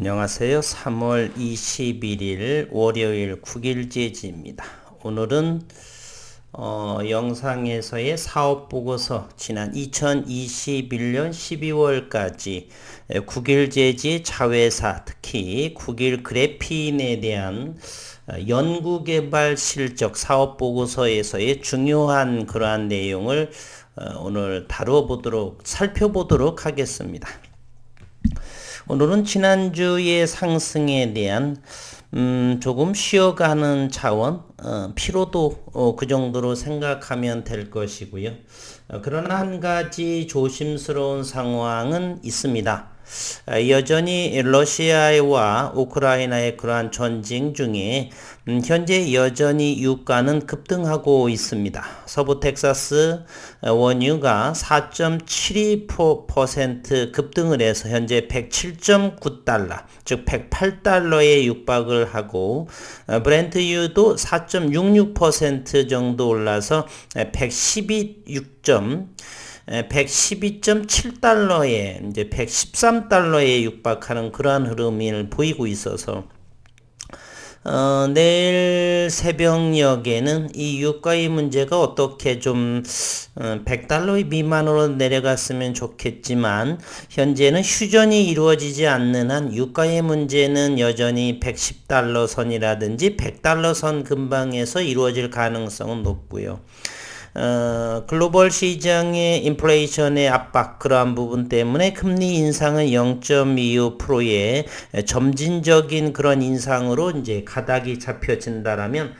안녕하세요. 3월 21일 월요일 9일제지입니다. 오늘은 어, 영상에서의 사업 보고서 지난 2021년 12월까지 9일제지 자회사 특히 9일 그래핀에 대한 어, 연구개발 실적 사업 보고서에서의 중요한 그러한 내용을 어, 오늘 다뤄보도록 살펴보도록 하겠습니다. 오늘은 지난주의 상승에 대한 음, 조금 쉬어가는 차원, 어, 피로도 어, 그 정도로 생각하면 될 것이고요. 어, 그러나 한 가지 조심스러운 상황은 있습니다. 아, 여전히 러시아와 우크라이나의 그러한 전쟁 중에 음, 현재 여전히 유가는 급등하고 있습니다. 서부 텍사스 어, 원유가 4.72% 급등을 해서 현재 107.9달러, 즉 108달러에 육박을 하고 어, 브렌트유도 4.66% 정도 올라서 112.6. 112.7달러에 이제 113달러에 육박하는 그러한 흐름을 보이고 있어서 어, 내일 새벽녘에는 이 유가의 문제가 어떻게 좀 어, 100달러 미만으로 내려갔으면 좋겠지만 현재는 휴전이 이루어지지 않는 한 유가의 문제는 여전히 110달러 선이라든지 100달러 선 근방에서 이루어질 가능성은 높고요. 어, 글로벌 시장의 인플레이션의 압박 그러한 부분 때문에 금리 인상은 0.25%의 점진적인 그런 인상으로 이제 가닥이 잡혀진다라면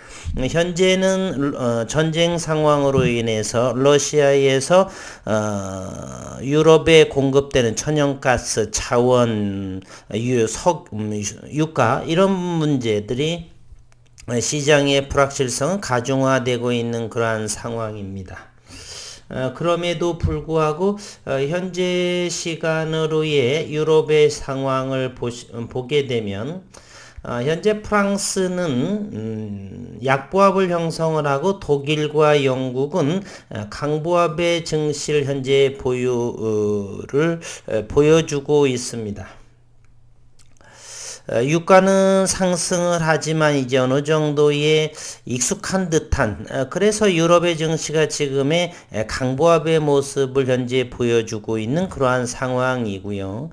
현재는 어, 전쟁 상황으로 인해서 러시아에서 어, 유럽에 공급되는 천연가스, 자원, 유, 석, 음, 유가 이런 문제들이 시장의 불확실성은 가중화되고 있는 그러한 상황입니다. 어, 그럼에도 불구하고 어, 현재 시간으로의 유럽의 상황을 음, 보게 되면 어, 현재 프랑스는 음, 약보합을 형성을 하고 독일과 영국은 어, 강보합의 증시를 현재 보유를 어, 보여주고 있습니다. 어, 유가는 상승을 하지만 이제 어느 정도의 익숙한 듯한 어, 그래서 유럽의 증시가 지금의 강보합의 모습을 현재 보여주고 있는 그러한 상황이고요.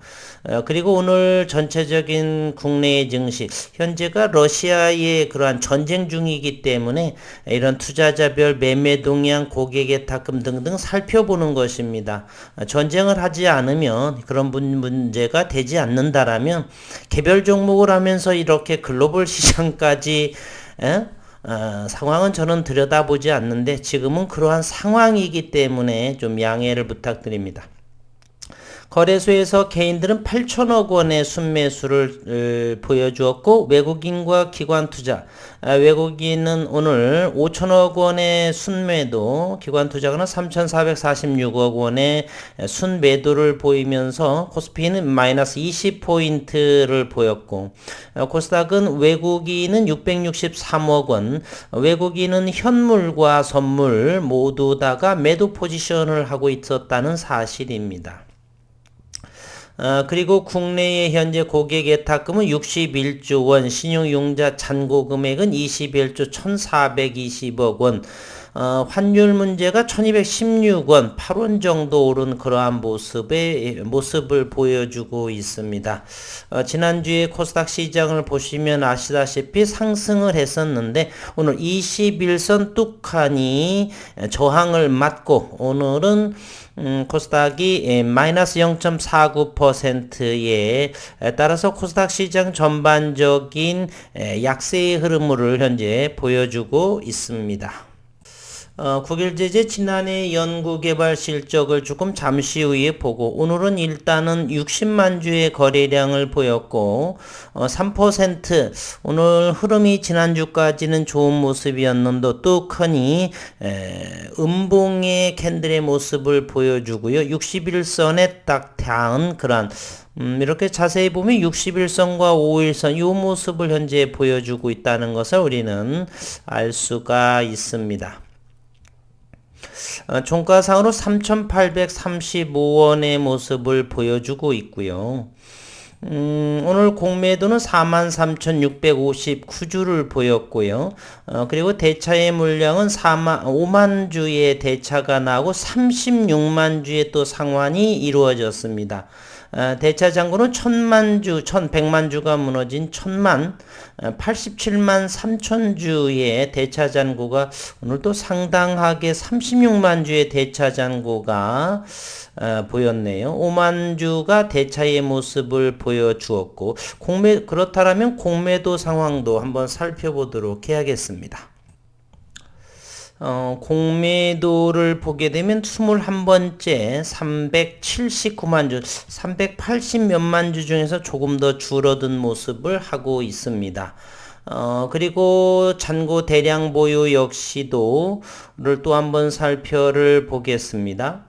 어, 그리고 오늘 전체적인 국내의 증시 현재가 러시아의 그러한 전쟁 중이기 때문에 이런 투자자별 매매 동향, 고객의 탁금 등등 살펴보는 것입니다. 전쟁을 하지 않으면 그런 문제가 되지 않는다라면 개별 종목 종목을 하면서 이렇게 글로벌 시장까지 에? 어, 상황은 저는 들여다보지 않는데 지금은 그러한 상황이기 때문에 좀 양해를 부탁드립니다. 거래소에서 개인들은 8천억 원의 순매수를 보여주었고 외국인과 기관 투자 아, 외국인은 오늘 5천억 원의 순매도 기관 투자가는 3,446억 원의 순매도를 보이면서 코스피는 마이너스 20포인트를 보였고 아, 코스닥은 외국인은 663억 원 외국인은 현물과 선물 모두 다가 매도 포지션을 하고 있었다는 사실입니다. 어, 그리고 국내의 현재 고객 예탁금은 61조 원, 신용융자 잔고 금액은 21조 1,420억 원, 어, 환율 문제가 1216원, 8원 정도 오른 그러한 모습의, 모습을 보여주고 있습니다. 어, 지난주에 코스닥 시장을 보시면 아시다시피 상승을 했었는데 오늘 21선 뚝하니 저항을 맞고 오늘은 음, 코스닥이 예, 마이너스 0.49%에 따라서 코스닥 시장 전반적인 약세의 흐름을 현재 보여주고 있습니다. 어, 국일제재 지난해 연구개발 실적을 조금 잠시 후에 보고 오늘은 일단은 60만 주의 거래량을 보였고 어, 3% 오늘 흐름이 지난주까지는 좋은 모습이었는데 또 크니 에, 음봉의 캔들의 모습을 보여주고요. 61선에 딱 닿은 그런 음, 이렇게 자세히 보면 61선과 5일선 이 모습을 현재 보여주고 있다는 것을 우리는 알 수가 있습니다. 어, 종가상으로 3,835원의 모습을 보여주고 있고요. 음, 오늘 공매도는 43,659주를 보였고요. 어, 그리고 대차의 물량은 4만, 5만 주의 대차가 나고 36만 주의 또 상환이 이루어졌습니다. 어, 대차 잔고는 1000만 주, 1100만 주가 무너진 1000만, 어, 87만 3천 주의 대차 잔고가 오늘 또 상당하게 36만 주의 대차 잔고가 어, 보였네요. 5만 주가 대차의 모습을 보여주었고 공매 그렇다면 공매도 상황도 한번 살펴보도록 해야겠습니다. 어, 공매도를 보게 되면 21번째 379만 주, 380 몇만 주 중에서 조금 더 줄어든 모습을 하고 있습니다. 어, 그리고 잔고 대량 보유 역시도를 또 한번 살펴를 보겠습니다.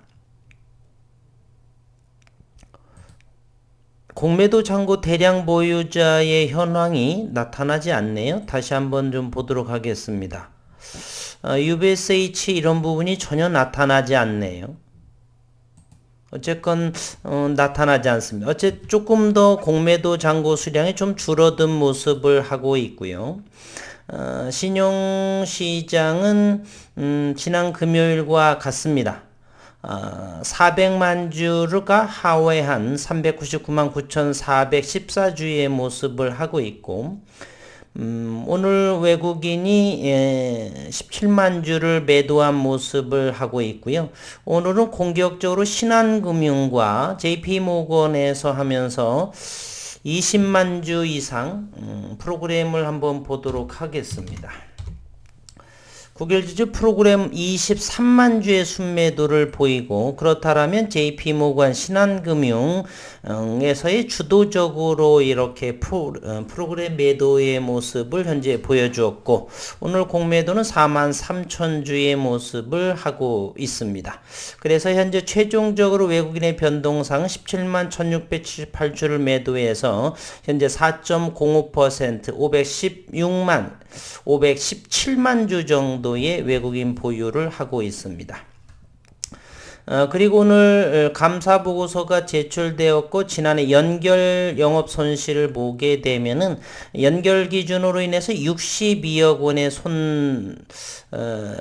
공매도 잔고 대량 보유자의 현황이 나타나지 않네요. 다시 한번 좀 보도록 하겠습니다. 어, UBSH 이런 부분이 전혀 나타나지 않네요. 어쨌건 어, 나타나지 않습니다. 어째 조금 더 공매도 잔고 수량이 좀 줄어든 모습을 하고 있고요. 어, 신용시장은 음, 지난 금요일과 같습니다. 어, 400만 주가 하회한 399만 9,414주의 모습을 하고 있고 음, 오늘 외국인이 예, 17만 주를 매도한 모습을 하고 있고요. 오늘은 공격적으로 신한금융과 JP모건에서 하면서 20만 주 이상 음, 프로그램을 한번 보도록 하겠습니다. 국일지주 프로그램 23만 주의 순매도를 보이고 그렇다면 JP모건 신한금융에서의 주도적으로 이렇게 프로, 어, 그램 매도의 모습을 현재 보여주었고 오늘 공매도는 4만 3천 주의 모습을 하고 있습니다. 그래서 현재 최종적으로 외국인의 변동상 17만 1678주를 매도해서 현재 4.05% 516만 517만 주 정도의 외국인 보유를 하고 있습니다. 어, 그리고 오늘 감사 보고서가 제출되었고 지난해 연결 영업 손실을 보게 되면은 연결 기준으로 인해서 62억 원의 손 어,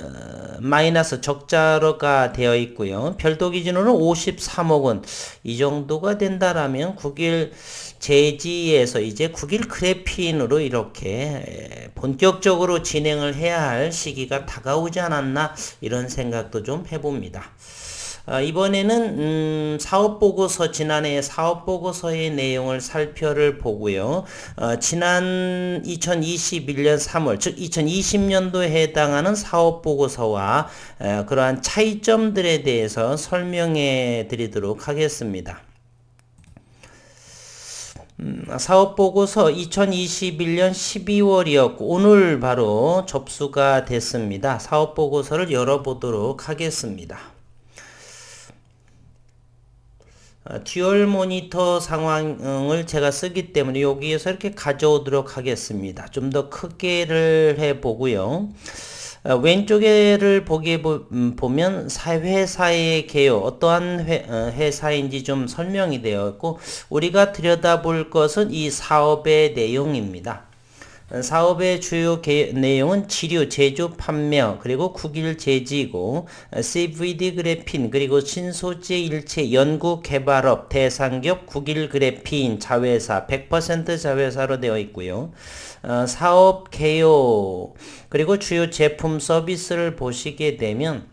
마이너스 적자로가 되어 있고요. 별도 기준으로 53억 원 이 정도가 된다라면 국일 제지에서 이제 국일 크래핀으로 이렇게 본격적으로 진행을 해야 할 시기가 다가오지 않았나 이런 생각도 좀 해봅니다. 어, 이번에는 음, 사업보고서 지난해 사업보고서의 내용을 살펴를 보고요. 어, 지난 2021년 3월 즉 2020년도에 해당하는 사업보고서와 어, 그러한 차이점들에 대해서 설명해 드리도록 하겠습니다. 음, 사업보고서 2021년 12월이었고 오늘 바로 접수가 됐습니다. 사업보고서를 열어보도록 하겠습니다. 어, 듀얼 모니터 상황을 제가 쓰기 때문에 여기에서 이렇게 가져오도록 하겠습니다. 좀 더 크게를 해 보고요. 어, 왼쪽에를 보게 음, 보면 회사의 개요 어떠한 회, 어, 회사인지 좀 설명이 되어 있고 우리가 들여다볼 것은 이 사업의 내용입니다. 사업의 주요 개, 내용은 치료, 제조, 판매, 그리고 국일 제지고 CVD 그래핀, 그리고 신소재 일체 연구 개발업 대상기업 국일 그래핀 자회사 100% 자회사로 되어 있고요. 어, 사업 개요 그리고 주요 제품 서비스를 보시게 되면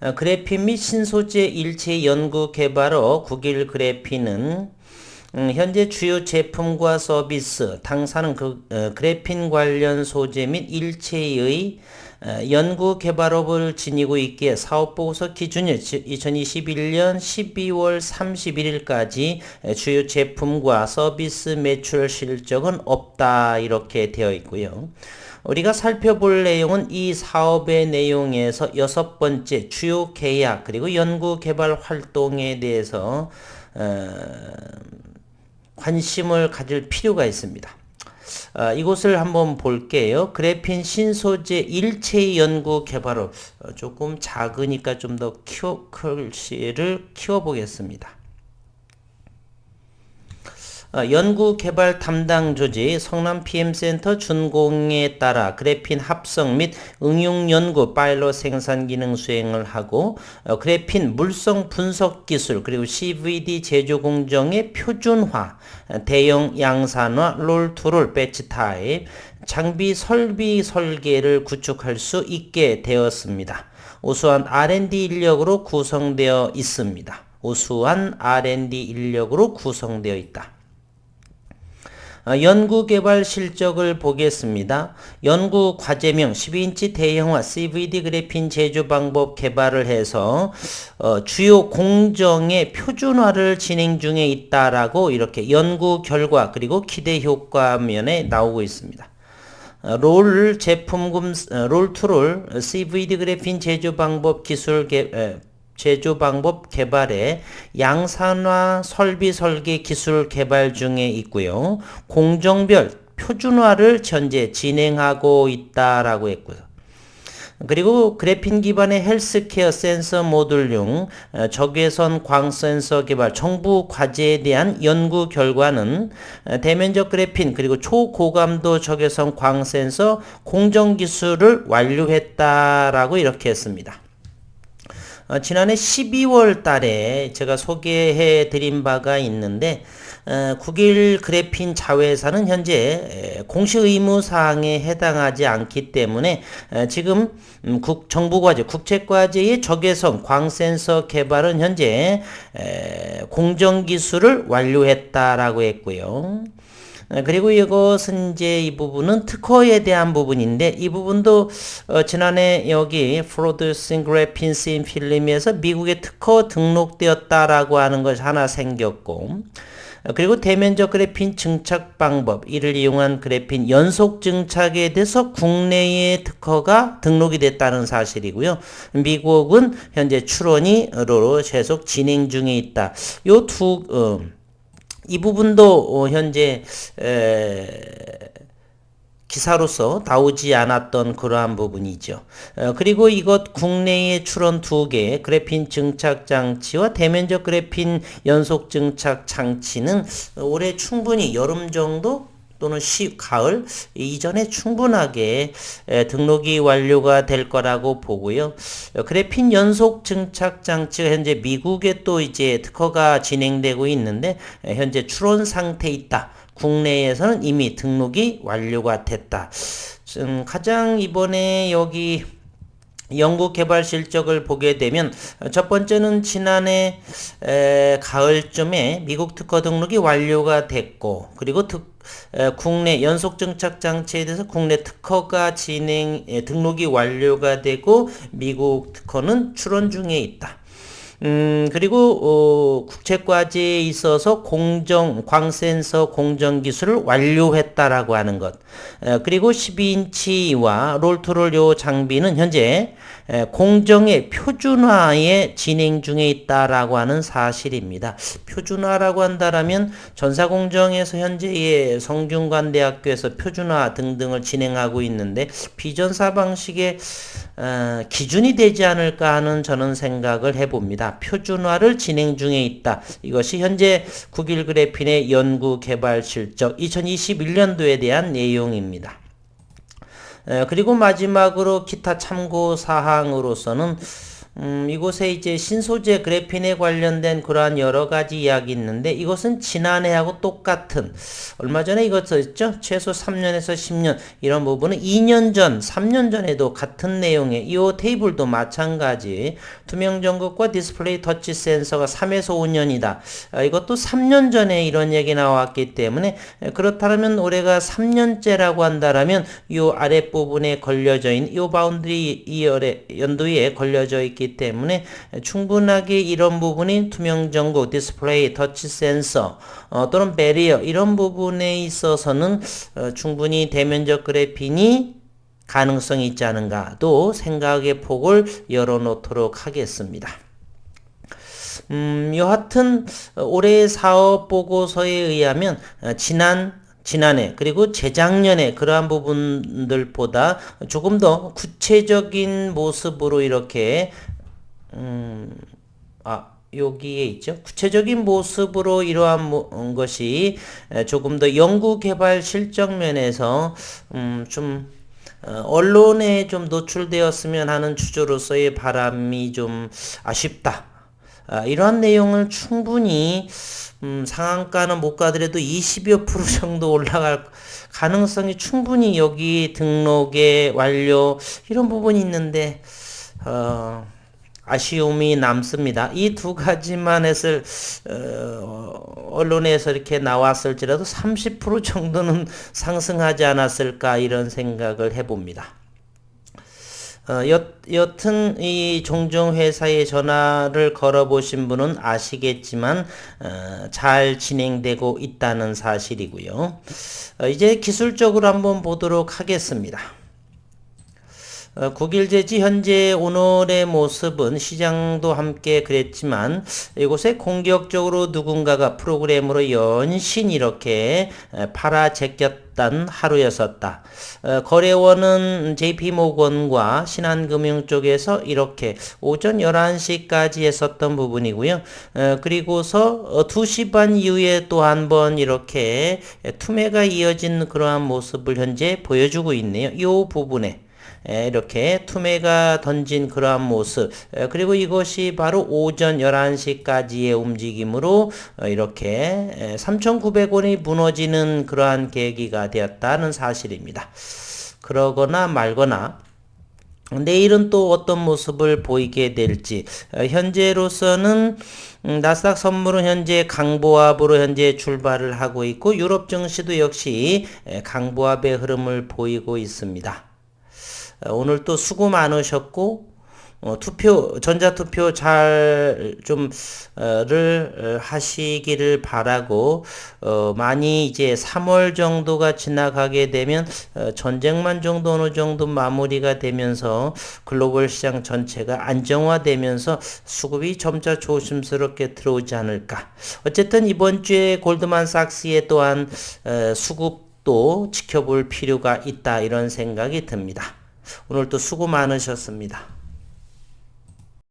어, 그래핀 및 신소재 일체 연구 개발업 국일 그래핀은 음, 현재 주요 제품과 서비스, 당사는 그, 어, 그래핀 관련 소재 및 일체의 어, 연구 개발업을 지니고 있기에 사업보고서 기준일 2021년 12월 31일까지 주요 제품과 서비스 매출 실적은 없다 이렇게 되어 있고요. 우리가 살펴볼 내용은 이 사업의 내용에서 여섯 번째 주요 계약 그리고 연구 개발 활동에 대해서 어, 관심을 가질 필요가 있습니다. 어, 이곳을 한번 볼게요. 그래핀 신소재 일체 연구 개발업 어, 조금 작으니까 좀 더 키워 글씨를 키워 보겠습니다. 어, 연구 개발 담당 조직 성남 PM센터 준공에 따라 그래핀 합성 및 응용 연구 파일럿 생산 기능 수행을 하고 어, 그래핀 물성 분석 기술 그리고 CVD 제조 공정의 표준화 어, 대형 양산화 롤 투롤 배치 타입 장비 설비 설계를 구축할 수 있게 되었습니다. 우수한 R&D 인력으로 구성되어 있습니다. 우수한 R&D 인력으로 구성되어 있다. 어, 연구개발 실적을 보겠습니다. 연구 과제명 12인치 대형화 CVD 그래핀 제조 방법 개발을 해서 어, 주요 공정의 표준화를 진행 중에 있다라고 이렇게 연구 결과 그리고 기대 효과면에 나오고 있습니다. 어, 롤 제품군 어, 롤투롤 CVD 그래핀 제조 방법 기술 개, 에, 제조 방법 개발에 양산화 설비 설계 기술 개발 중에 있고요. 공정별 표준화를 현재 진행하고 있다라고 했고요. 그리고 그래핀 기반의 헬스케어 센서 모듈용 어, 적외선 광 센서 개발 정부 과제에 대한 연구 결과는 어, 대면적 그래핀 그리고 초고감도 적외선 광 센서 공정 기술을 완료했다라고 이렇게 했습니다. 어, 지난해 12월 달에 제가 소개해 드린 바가 있는데 어, 국일 그래핀 자회사는 현재 공시 의무 사항에 해당하지 않기 때문에 어, 지금 음, 국, 정부 과제, 국책 과제의 적외선 광 센서 개발은 현재 에, 공정 기술을 완료했다라고 했고요. 어, 그리고 이것은 이제 이 부분은 특허에 대한 부분인데 이 부분도 어, 지난해 여기 프로듀싱 그래핀 씬 필름에서 미국에 특허 등록되었다라고 하는 것이 하나 생겼고 어, 그리고 대면적 그래핀 증착 방법 이를 이용한 그래핀 연속 증착에 대해서 국내에 특허가 등록이 됐다는 사실이고요. 미국은 현재 출원이로 계속 진행 중에 있다. 요두 어, 이 부분도 어, 현재 기사로서 나오지 않았던 그러한 부분이죠. 어, 그리고 이것 국내에 출원 두 개, 그래핀 증착 장치와 대면적 그래핀 연속 증착 장치는 올해 충분히 여름 정도 또는 시, 가을 이전에 충분하게 등록이 완료가 될 거라고 보고요. 그래핀 연속 증착 장치가 현재 미국에 또 이제 특허가 진행되고 있는데 현재 출원 상태 있다. 국내에서는 이미 등록이 완료가 됐다. 음, 가장 이번에 여기 연구 개발 실적을 보게 되면 첫 번째는 지난해 에, 가을쯤에 미국 특허 등록이 완료가 됐고 그리고 특, 에, 국내 연속 증착 장치에 대해서 국내 특허가 진행 에, 등록이 완료가 되고 미국 특허는 출원 중에 있다. 음, 그리고, 어, 국책과제에 있어서 공정, 광센서 공정 기술을 완료했다라고 하는 것. 어, 그리고 12인치와 롤트롤 요 장비는 현재 공정의 표준화에 진행 중에 있다라고 하는 사실입니다. 표준화라고 한다라면 전사공정에서 현재의 성균관대학교에서 표준화 등등을 진행하고 있는데 비전사 방식의 어, 기준이 되지 않을까 하는 저는 생각을 해봅니다. 표준화를 진행 중에 있다. 이것이 현재 국일 그래핀의 연구 개발 실적 2021년도에 대한 내용입니다. 그리고 마지막으로 기타 참고 사항으로서는 음, 이곳에 이제 신소재 그래핀에 관련된 그러한 여러 가지 이야기 있는데 이것은 지난해하고 똑같은 얼마 전에 이것 썼죠? 최소 3년에서 10년 이런 부분은 2년 전, 3년 전에도 같은 내용의 이 테이블도 마찬가지 투명 전극과 디스플레이 터치 센서가 3에서 5년이다. 아, 이것도 3년 전에 이런 얘기 나왔기 때문에 그렇다면 올해가 3년째라고 한다라면 이 아랫 부분에 걸려져 있는 이 바운드리 이열의 연도에 걸려져 있기 있기 때문에 충분하게 이런 부분이 투명 전구, 디스플레이, 터치 센서 어, 또는 베리어 이런 부분에 있어서는 어, 충분히 대면적 그래핀이 가능성이 있지 않은가도 생각의 폭을 열어놓도록 하겠습니다. 음, 여하튼 올해 사업 보고서에 의하면 어, 지난 지난해 그리고 재작년에 그러한 부분들보다 조금 더 구체적인 모습으로 이렇게 음, 아, 여기에 있죠. 구체적인 모습으로 이러한 모- 음, 것이 에, 조금 더 연구 개발 실적 면에서 음, 좀 어, 언론에 좀 노출되었으면 하는 주조로서의 바람이 좀 아쉽다. 아, 이러한 내용을 충분히 음, 상한가는 못 가더라도 20여 프로 정도 올라갈 가능성이 충분히 여기 등록에 완료 이런 부분이 있는데 어, 아쉬움이 남습니다. 이 두 가지만 했을 어, 언론에서 이렇게 나왔을지라도 30% 정도는 상승하지 않았을까 이런 생각을 해봅니다. 어, 여, 여튼 이 종종 회사에 전화를 걸어보신 분은 아시겠지만 어, 잘 진행되고 있다는 사실이고요. 어, 이제 기술적으로 한번 보도록 하겠습니다. 어, 국일제지 현재 오늘의 모습은 시장도 함께 그랬지만 이곳에 공격적으로 누군가가 프로그램으로 연신 이렇게 에, 팔아 제꼈던 하루였었다. 어, 거래원은 JP모건과 신한금융 쪽에서 이렇게 오전 11시까지 했었던 부분이고요. 어, 그리고서 어, 2시 반 이후에 또 한 번 이렇게 투매가 이어진 그러한 모습을 현재 보여주고 있네요. 이 부분에. 에, 이렇게 투매가 던진 그러한 모습 에, 그리고 이것이 바로 오전 11시까지의 움직임으로 어, 이렇게 3,900원이 무너지는 그러한 계기가 되었다는 사실입니다. 그러거나 말거나 내일은 또 어떤 모습을 보이게 될지 어, 현재로서는 음, 나스닥 선물은 현재 강보합으로 현재 출발을 하고 있고 유럽 증시도 역시 에, 강보합의 흐름을 보이고 있습니다. 어, 오늘 또 수고 많으셨고 어, 투표 전자 투표 잘좀를 어, 하시기를 바라고 어, 많이 이제 3월 정도가 지나가게 되면 어, 전쟁만 정도 어느 정도 마무리가 되면서 글로벌 시장 전체가 안정화되면서 수급이 점차 조심스럽게 들어오지 않을까. 어쨌든 이번 주에 골드만삭스의 또한 어, 수급 도 지켜볼 필요가 있다 이런 생각이 듭니다. 오늘도 수고 많으셨습니다.